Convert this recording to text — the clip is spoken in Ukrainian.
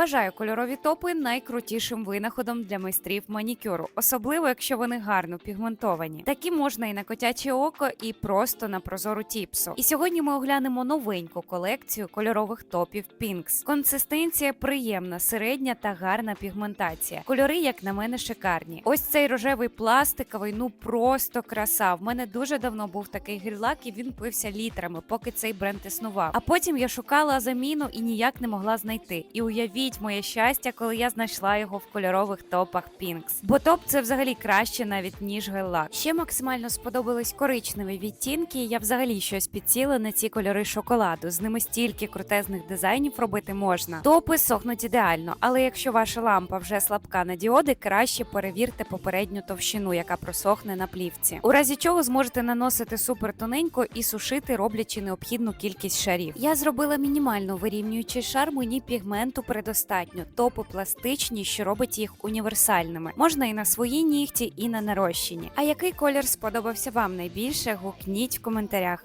Вважаю кольорові топи найкрутішим винаходом для майстрів манікюру, особливо якщо вони гарно пігментовані. Такі можна і на котяче око, і просто на прозору тіпсу. І сьогодні ми оглянемо новеньку колекцію кольорових топів Pinks. Консистенція приємна, середня та гарна пігментація. Кольори, як на мене, шикарні. Ось цей рожевий пластиковий, ну просто краса. В мене дуже давно був такий гель-лак, і він пився літрами, поки цей бренд існував. А потім я шукала заміну і ніяк не могла знайти. І уявіть моє щастя, коли я знайшла його в кольорових топах Pinks. Бо топ це взагалі краще навіть ніж гель-лак. Ще максимально сподобались коричневі відтінки. Я взагалі щось підсіла на ці кольори шоколаду. З ними стільки крутезних дизайнів робити можна. Топи сохнуть ідеально, але якщо ваша лампа вже слабка на діоди, краще перевірте попередню товщину, яка просохне на плівці. У разі чого зможете наносити супер тоненько і сушити, роблячи необхідну кількість шарів. Я зробила мінімально вирівнюючий шар, мені пігменту предостатньо. Топи пластичні, що робить їх універсальними. Можна і на свої нігті, і на нарощені. А який колір сподобався вам найбільше? Гукніть в коментарях.